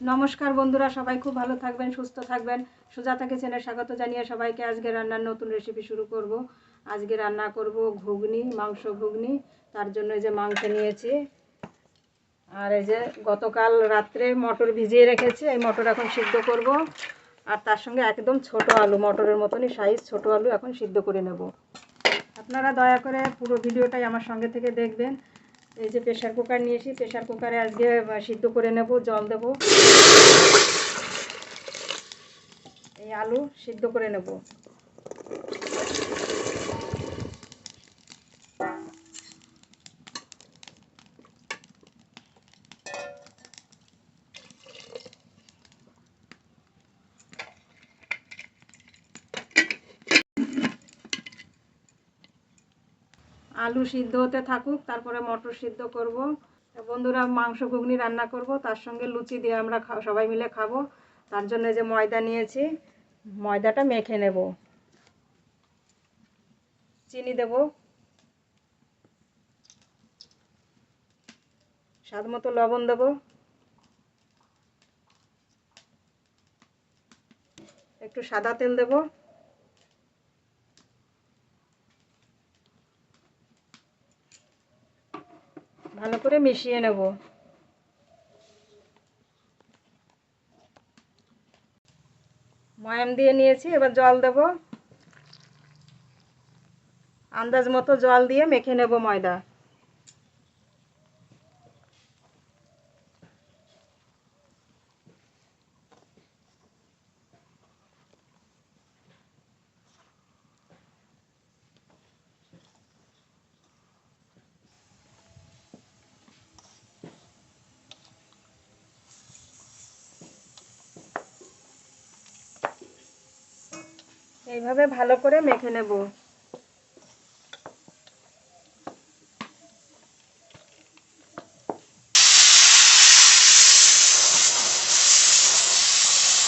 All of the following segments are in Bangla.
নমস্কার বন্ধুরা, সবাই খুব ভালো থাকবেন, সুস্থ থাকবেন। সুজাতা কিচেনে স্বাগত জানিয়ে সবাইকে আজকে রান্নার নতুন রেসিপি শুরু করব। আজকে রান্না করব ঘুগনি, মাংস ঘুগনি। তার জন্য এই যে মাংস নিয়েছি। আর এই যে গতকাল রাত্রে মটর ভিজিয়ে রেখেছি, এই মটর এখন সিদ্ধ করব। আর তার সঙ্গে একদম ছোট আলু, মটরের মতনই সাইজ ছোট আলু এখন সিদ্ধ করে নেব। আপনারা দয়া করে পুরো ভিডিওটাই আমার সঙ্গে থেকে দেখবেন। এই যে প্রেশার কুকার নিয়েছি প্রেশার কুকারে আজকে সিদ্ধ করে নেব, জল দেব। এই আলু সিদ্ধ করে নেব। আলু সিদ্ধ হতে থাকুক, তারপরে মটর সিদ্ধ করব। বন্ধুরা, মাংস ঘুগনি রান্না করব, তার সঙ্গে লুচি দিয়ে আমরা সবাই মিলে খাব। তার জন্য যে ময়দা নিয়েছি, ময়দাটা মেখে নেব। চিনি দেব। স্বাদ মতো লবণ দেব। একটু সাদা তেল দেবো। ভালো করে মিশিয়ে নেব। ময়াম দিয়ে নিয়েছি, এবার জল দেব। আন্দাজ মতো জল দিয়ে মেখে নেব ময়দা। এইভাবে ভালো করে মেখে নেব।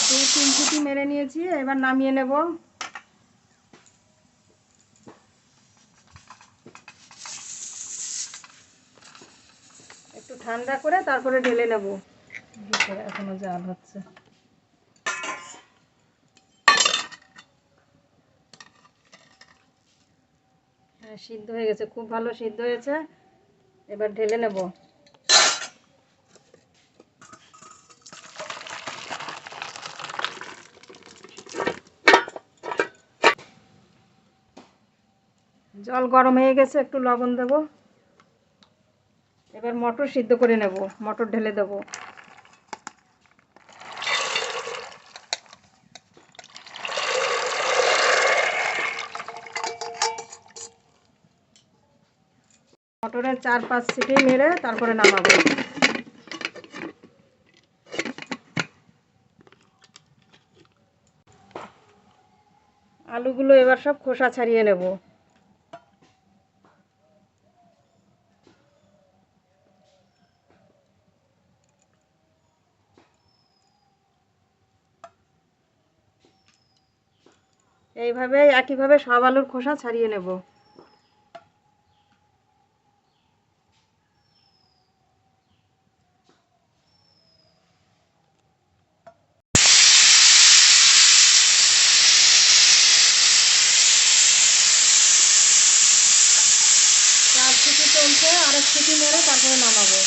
দুই তিন ফুটি মেরে নিয়েছি, এবার নামিয়ে নেব। একটু ঠান্ডা করে তারপরে ঢেলে নেব। এখনও জাল হচ্ছে। সিদ্ধ হয়ে গেছে, খুব ভালো সিদ্ধ হয়েছে। এবার ঢেলে নেব। জল গরম হয়ে গেছে, একটু লবণ দেব। এবার মটর সিদ্ধ করে নেব, মটর ঢেলে দেব। মটরের চার, পাঁচ সিটি মেরে তারপরে নামাবো। আলুগুলো এবার সব খোসা ছাড়িয়ে নেব। এইভাবে, একইভাবে সব আলুর খোসা ছাড়িয়ে নেব চার সিটি চলছে আরেক মেরে তারপরে নামাবো।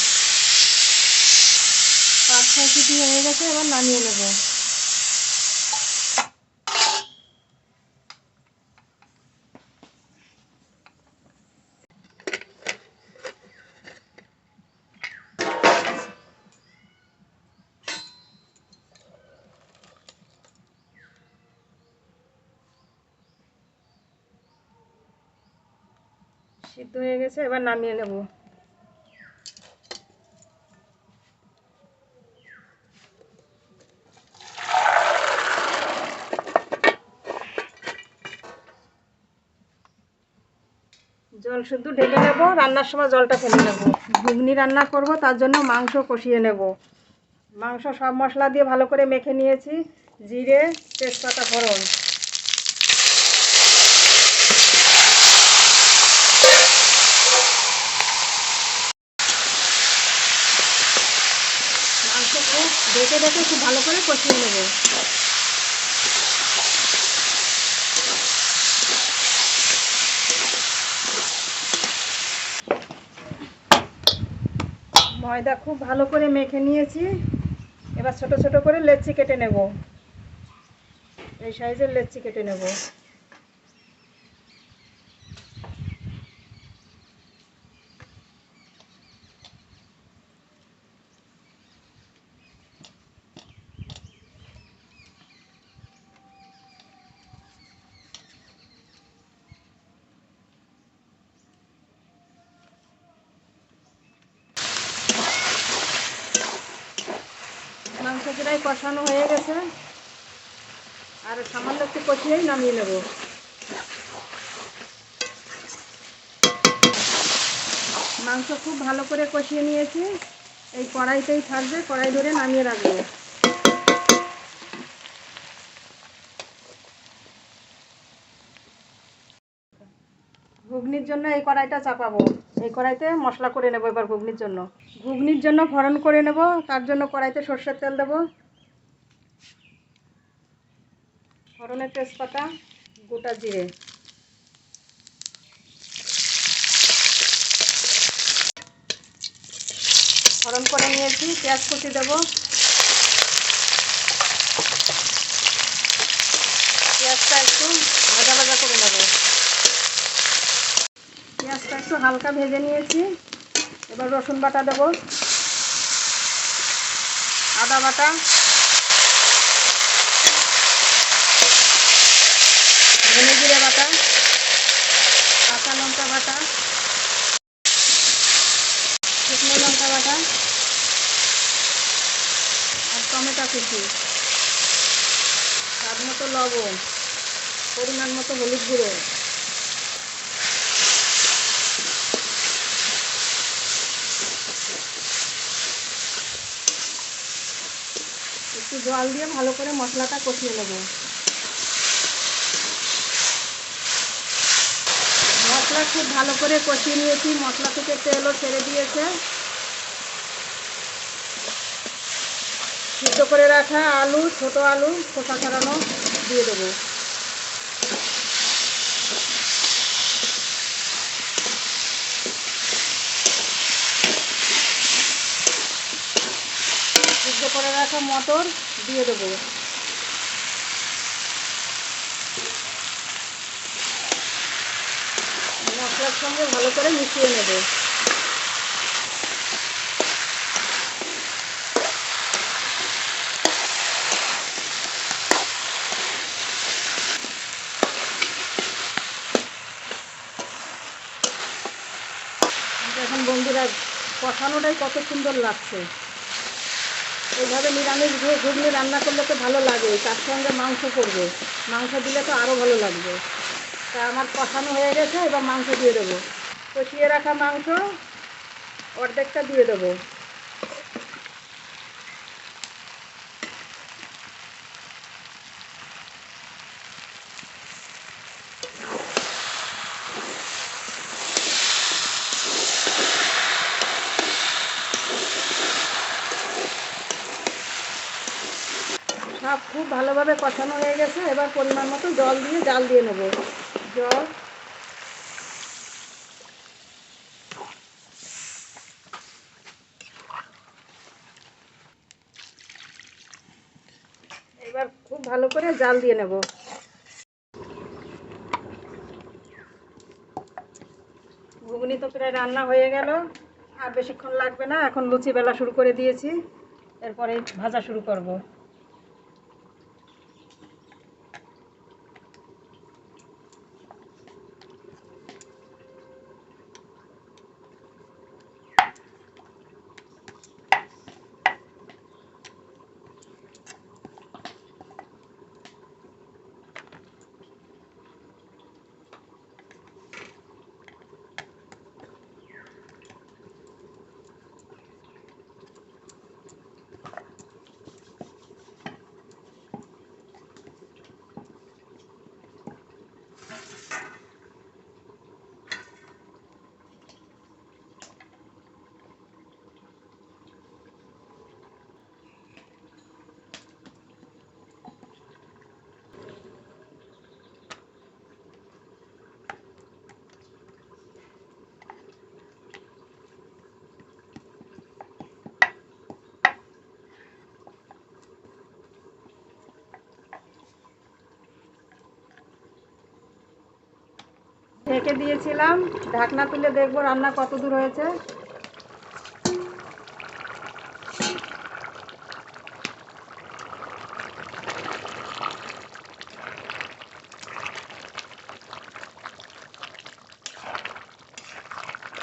পাঁচ, ছয় সিটি হয়ে গেছে, এবার নামিয়ে নেব। সিদ্ধ হয়ে গেছে, এবার নামিয়ে নেব জল শুদ্ধ ঢেলে নেব, রান্নার সময় জলটা ফেলে নেব। ঘুগনি রান্না করব, তার জন্য মাংস কষিয়ে নেব। মাংস সব মশলা দিয়ে ভালো করে মেখে নিয়েছি, জিরে, তেজপাতা ফোড়ন। মাংস খুব ঢেকে রেখে খুব ভালো করে কষিয়ে নেব। ময়দা খুব ভালো করে মেখে নিয়েছি। এবার ছোট ছোট করে লেচি কেটে নেব। এই সাইজের লেচি কেটে নেব মাংস প্রায় কষানো হয়ে গেছে। আর সামান্য একটু কষিয়েই নামিয়ে নেব। মাংস খুব ভালো করে কষিয়ে নিয়েছি। এই কড়াইতেই থাকবে, কড়াই ধরে নামিয়ে রাখব। ঘুগনির জন্য এই কড়াইটা চাপাবো। এই কড়াইতে মশলা করে নেব এবার ঘুগনির জন্য। ঘুগনির জন্য ফড়ন করে নেব, তার জন্য কড়াইতে সর্ষের তেল দেবো। ফড়নের তেজপাতা, গোটা জিরে। ফড়ন করে নিয়েছি, পেঁয়াজ কুচি দেবো। পেঁয়াজটা একটু ভাজা ভাজা করে নেব। একটু হালকা ভেজে নিয়েছি। এবার রসুন বাটা দেবো। আদা বাটা। ধনে জিরে বাটা। কাঁচা লঙ্কা বাটা। শুকনো লঙ্কা বাটা। আর টমেটো কুচি। স্বাদ মতো লবণ। পরিমাণ মতো হলুদ গুঁড়ো। জল দিয়ে ভালো করে মশলাটা কষিয়ে নেব। মশলা খুব ভালো করে কষিয়ে নিয়েছি, মশলা থেকে তেলও ছেড়ে দিয়েছে। সিদ্ধ করে রাখা আলু, ছোট আলু, খোসা ছাড়ানো দিয়ে দেবো। সিদ্ধ করে রাখা মটর। দিয়ে দেবো। মশলার সঙ্গে ভালো করে মিশিয়ে নেব। এখন বন্ধুরা কষানোটাই কত সুন্দর লাগছে। এইভাবে নিরামিষ ঘুগনি রান্না করলে তো ভালো লাগে, তার সঙ্গে মাংস করবে। মাংস দিলে তো আরও ভালো লাগবে। তা আমার কষানো হয়ে গেছে, এবার মাংস দিয়ে দেবো। কষিয়ে রাখা মাংস, অর্ধেকটা দিয়ে দেবো সব খুব ভালোভাবে কষানো হয়ে গেছে। এবার পরিমাণ মতো জল দিয়ে জাল দিয়ে নেব। জল। এবার খুব ভালো করে জাল দিয়ে নেব। ঘুগনি তো প্রায় রান্না হয়ে গেল। আর বেশিক্ষণ লাগবে না, এখন লুচি বেলা শুরু করে দিয়েছি। এরপরে ভাজা শুরু করব। ঢেকে দিয়েছিলাম। ঢাকনা তুলে দেখব রান্না কত দূর হয়েছে।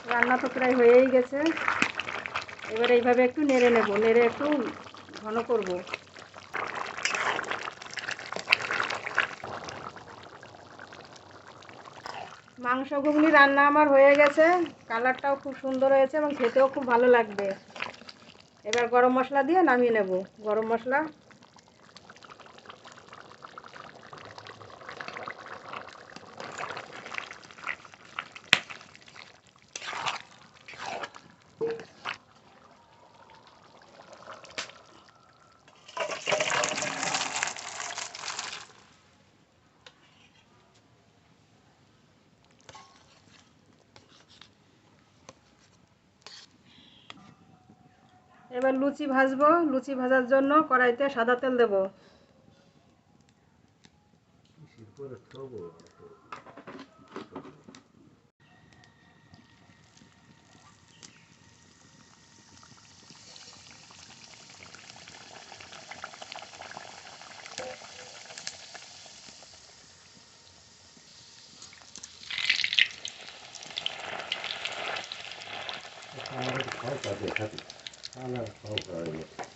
রান্না তো প্রায় হয়েই গেছে। এবার এইভাবে একটু নেড়ে নেব, নেড়ে একটু ঘন করব। মাংস ঘুগনি রান্না আমার হয়ে গেছে। কালারটাও খুব সুন্দর হয়েছে এবং খেতেও খুব ভালো লাগবে। এবার গরম মশলা দিয়ে নামিয়ে নেব। গরম মশলা এবার লুচি ভাজবো লুচি ভাজার জন্য কড়াইতে সাদা তেল দেব। I know. Oh, very.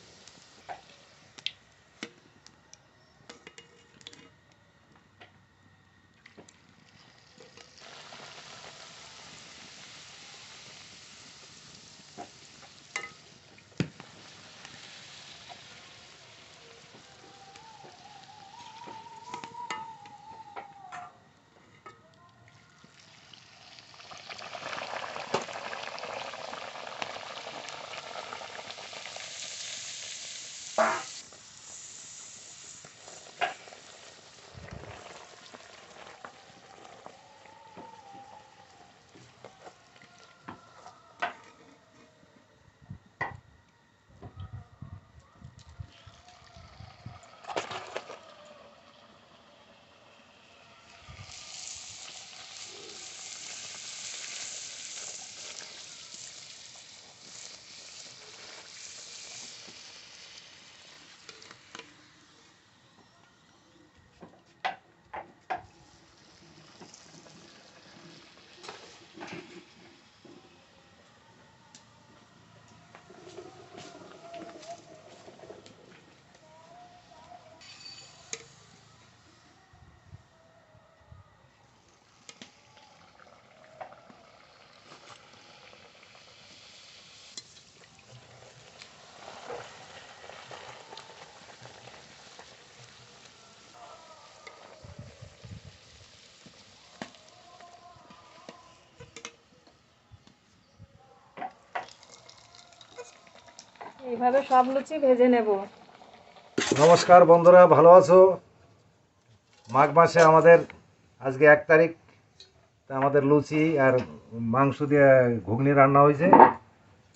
এইভাবে সব লুচি ভেজে নেব। নমস্কার বন্ধুরা, ভালো আছো? মাঘ মাসে আমাদের আজকে এক তারিখ আমাদের লুচি আর মাংস দিয়ে ঘুগনি রান্না হয়েছে।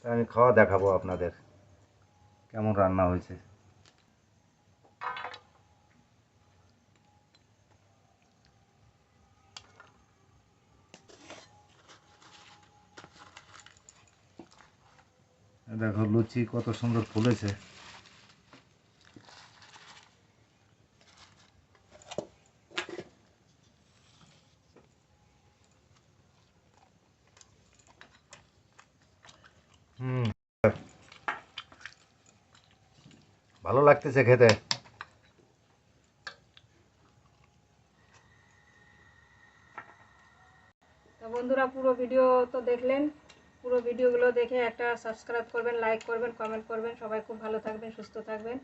আমি খাওয়া দেখাবো আপনাদের, কেমন রান্না হয়েছে। দেখো লুচি কত সুন্দর ফুলেছে। হুম। ভালো লাগতেছে খেতে। তো বন্ধুরা পুরো ভিডিও তো দেখলেন। পুরো ভিডিওগুলো দেখে একটা সাবস্ক্রাইব করবেন লাইক করবেন কমেন্ট করবেন। সবাই খুব ভালো থাকবেন, সুস্থ থাকবেন।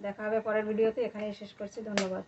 দেখা হবে পরের ভিডিওতে। এখানেই শেষ করছি। ধন্যবাদ।